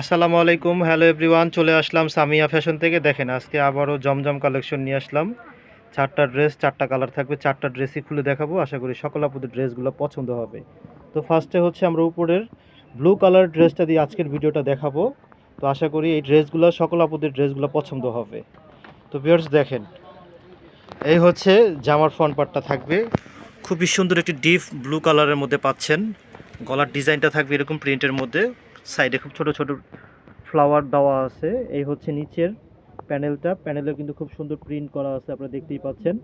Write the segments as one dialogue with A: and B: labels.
A: আসসালামু আলাইকুম, hello everyone, চলে আসলাম সামিয়া ফ্যাশন থেকে। দেখেন, আজকে আবারও জমজম কালেকশন নিয়ে আসলাম। চারটা ড্রেস, চারটা কালার থাকবে, চারটা ড্রেসই খুলে দেখাবো। আশা করি সকল আপুদের ড্রেসগুলো পছন্দ হবে। তো ফার্স্টে হচ্ছে আমরা উপরের ব্লু কালার ড্রেসটা দিয়ে আজকের ভিডিওটা দেখাবো। তো আশা করি এই ড্রেসগুলো, সকল আপুদের ড্রেসগুলো পছন্দ হবে। তো ভিউয়ার্স, দেখেন, এই হচ্ছে জামার ফ্রন্ট পার্টটা থাকবে। খুবই সুন্দর একটি ডিপ ব্লু কালারের মধ্যে পাচ্ছেন। গলার ডিজাইনটা থাকবে এরকম প্রিন্টের মধ্যে। সাইডে খুব ছোট ছোট ফ্লাওয়ার দেওয়া আছে। এই হচ্ছে নিচের প্যানেলটা। প্যানেলে কিন্তু খুব সুন্দর প্রিন্ট করা আছে, আপনারা দেখতেই পাচ্ছেন।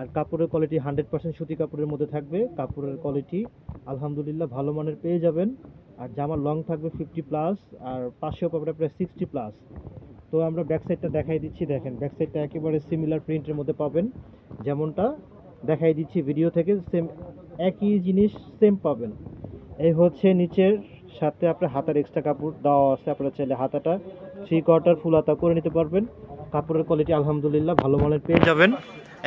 A: আর কাপড়ের কোয়ালিটি হান্ড্রেড পার্সেন্ট সুতি কাপড়ের মধ্যে থাকবে। কাপড়ের কোয়ালিটি আলহামদুলিল্লাহ ভালো মানের পেয়ে যাবেন। আর জামার লং থাকবে ফিফটি প্লাস আর পাশেও পাবে প্রায় সিক্সটি প্লাস তো আমরা ব্যাক সাইডটা দেখাই দিচ্ছি, দেখেন। ব্যাক সাইডটা একেবারে সিমিলার প্রিন্টের মধ্যে পাবেন। যেমনটা দেখাই দিচ্ছি ভিডিও থেকে সেম একই জিনিস সেম পাবেন। এই হচ্ছে নিচের সাথে আপনার হাতার এক্সট্রা কাপড় দেওয়া আছে, আপনারা চাইলে হাতাটা থ্রি কোয়ার্টার ফুল হাতা করে নিতে পারবেন। কাপড়ের কোয়ালিটি আলহামদুলিল্লাহ ভালো মানের পেয়ে যাবেন।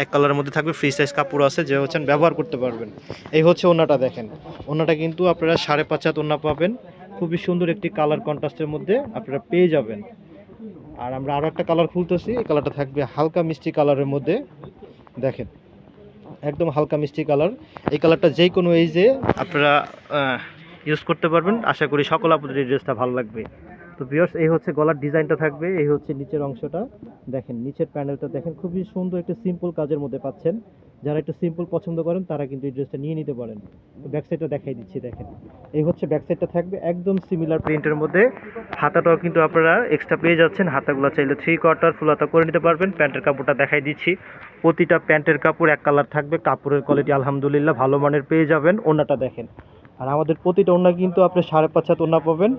A: এক কালারের মধ্যে থাকবে ফ্রি সাইজ কাপড় আছে, যে হচ্ছেন ব্যবহার করতে পারবেন। এই হচ্ছে ওনাটা দেখেন। ওনাটা কিন্তু আপনারা সাড়ে পাঁচ হাত ওনা পাবেন। খুবই সুন্দর একটি কালার কন্ট্রাস্টের মধ্যে আপনারা পেয়ে যাবেন। আর আমরা আরও একটা কালার খুলতেছি, এই কালারটা থাকবে হালকা মিষ্টি কালারের মধ্যে। দেখেন, একদম হালকা মিষ্টি কালার এই কালারটা যেই কোনো এইজে আপনারা ইউজ করতে পারবেন। আশা করি সকল আপনাদের এই ড্রেসটা ভালো লাগবে। তো বিয়ার্স এই হচ্ছে গলার ডিজাইনটা থাকবে। এই হচ্ছে নিচের অংশটা। দেখেন, নিচের প্যানেলটা দেখেন, খুবই সুন্দর একটা সিম্পল কাজের মধ্যে পাচ্ছেন। যারা একটু সিম্পল পছন্দ করেন, তারা কিন্তু এই ড্রেসটা নিয়ে নিতে পারেন। ব্যাক সাইডটা দেখাই দিচ্ছি, দেখেন। এই হচ্ছে ব্যাক সাইডটা থাকবে, একদম সিমিলার প্রিন্টের মধ্যে। হাতাটাও কিন্তু আপনারা এক্সট্রা পেয়ে যাচ্ছেন। হাতাগুলো চাইলে থ্রি কোয়ার্টার ফুল হাতা করে নিতে পারবেন। প্যান্টের কাপড়টা দেখাই দিচ্ছি। প্রতিটা প্যান্টের কাপড় এক কালার থাকবে। কাপড়ের কোয়ালিটি আলহামদুলিল্লাহ ভালো মানের পেয়ে যাবেন। ওনাটা দেখেন। আর আমাদের প্রতিটা ওনা কিন্তু আপনি সাড়ে পাঁচ হাত ওনা পাবেন।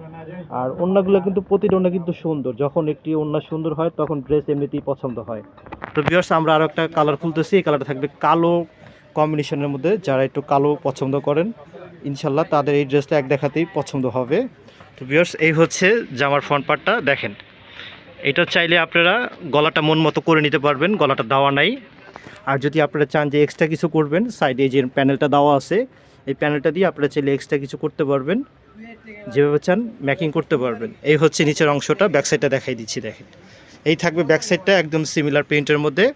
A: আর ওনাগুলো কিন্তু প্রতিটা ওনা কিন্তু সুন্দর। যখন একটি ওনা সুন্দর হয়, তখন ড্রেস এমনিতেই পছন্দ হয়। তো বিয়ার্স আমরা আরও একটা কালার খুলতেছি। এই কালারটা থাকবে কালো কম্বিনেশনের মধ্যে। যারা একটু কালো পছন্দ করেন, ইনশাল্লাহ তাদের এই ড্রেসটা এক দেখাতেই পছন্দ হবে। তো বিয়ার্স এই হচ্ছে জামার ফ্রন্ট পার্টটা দেখেন, এটা চাইলে আপনারা গলাটা মন মতো করে নিতে পারবেন। গলাটা দেওয়া নাই। আর যদি আপনারা চান যে এক্সট্রা কিছু করবেন সাইডে যে প্যানেলটা দেওয়া আছে এই প্যানেলটা দিয়ে আপনারা চাইলে এক্সট্রা কিছু করতে পারবেন। যেভাবে চান ম্যাকিং করতে পারবেন। এই হচ্ছে নিচের অংশটা ব্যাক সাইডটা দেখাই দিচ্ছি, দেখেন। এই থাকবে ব্যাক সাইডটা একদম সিমিলার প্রিন্টের মধ্যে।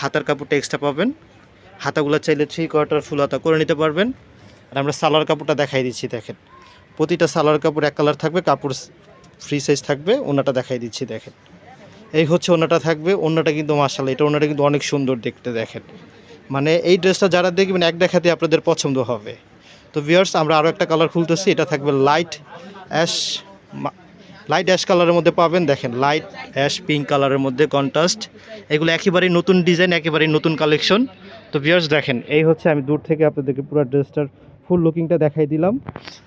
A: হাতার কাপড়টা এক্সট্রা পাবেন। হাতাগুলো চাইলে থ্রি কোয়ার্টার ফুল হাতা করে নিতে পারবেন। আর আমরা সালোয়ার কাপড়টা দেখাই দিচ্ছি, দেখেন। প্রতিটা সালোয়ার কাপড় এক কালার থাকবে, কাপড় ফ্রি সাইজ থাকবে, ওনাটা দেখাই দিচ্ছি, দেখেন। এই হচ্ছে ওনাটা থাকবে, ওনাটা কিন্তু মার্শাল্লাহ এটা ওনাটা কিন্তু অনেক সুন্দর দেখতে, দেখেন। মানে এই ড্রেসটা যারা দেখবেন, এক দেখাতে আপনাদের পছন্দ হবে। তো ভিউয়ার্স আমরা আরও একটা কালার খুলতেছি, এটা থাকবে লাইট অ্যাশ লাইট অ্যাশ কালারের মধ্যে পাবেন, দেখেন লাইট অ্যাশ পিঙ্ক কালারের মধ্যে কন্ট্রাস্ট এগুলো একেবারেই নতুন ডিজাইন একেবারেই নতুন কালেকশন তো ভিউয়ার্স দেখেন, এই হচ্ছে আমি দূর থেকে আপনাদেরকে পুরো ড্রেসটার ফুল লুকিংটা দেখাই দিলাম।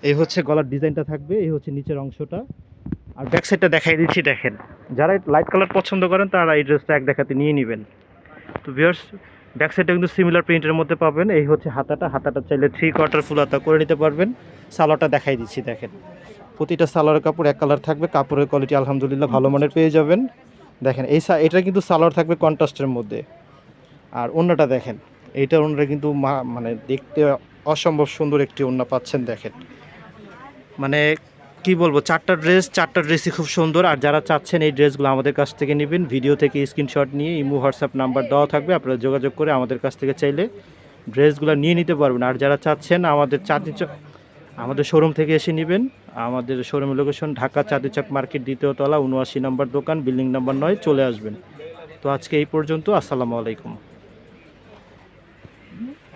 A: এই হচ্ছে গলার ডিজাইনটা থাকবে, এই হচ্ছে নিচের অংশটা। আর ব্যাক সাইডটা দেখাই দিচ্ছি, দেখেন। যারা লাইট কালার পছন্দ করেন, তারা এই ড্রেসটা এক দেখাতে নিয়ে নেবেন। তো ভিউয়ার্স ব্যাক সাইডটা কিন্তু সিমিলার প্রিন্টের মধ্যে পাবেন। এই হচ্ছে হাতাটা। হাতাটা চাইলে থ্রি কোয়ার্টার ফুল হাতা করে নিতে পারবেন। সালোয়ারটা দেখাই দিচ্ছি, দেখেন। প্রতিটা সালোয়ার কাপড় এক কালার থাকবে। কাপড়ের কোয়ালিটি আলহামদুলিল্লাহ ভালো মানের পেয়ে যাবেন। দেখেন, এই এটা কিন্তু সালোয়ার থাকবে কন্ট্রাস্টের মধ্যে। আর অন্যটা দেখেন, এইটা অন্যটা কিন্তু মানে দেখতে অসম্ভব সুন্দর একটি অন্য পাচ্ছেন, দেখেন। মানে কি বলব, চারটা ড্রেস চারটা ড্রেসই খুব সুন্দর। আর যারা চাচ্ছেন এই ড্রেসগুলো আমাদের কাছ থেকে নেবেন ভিডিও থেকে স্ক্রিনশট নিয়ে ইমো হোয়াটসঅ্যাপ নাম্বার দেওয়া থাকবে, আপনারা যোগাযোগ করে আমাদের কাছ থেকে চাইলে ড্রেসগুলো নিয়ে নিতে পারবেন। আর যারা চাচ্ছেন আমাদের চাঁদনি আমাদের শোরুম থেকে এসে নেবেন। আমাদের শোরুমের লোকেশন ঢাকা চাঁদনি চক মার্কেট, দ্বিতীয় তলা, উনআশি নম্বর দোকান বিল্ডিং নাম্বার নয়, চলে আসবেন। তো আজকে এই পর্যন্ত, আসসালামু আলাইকুম।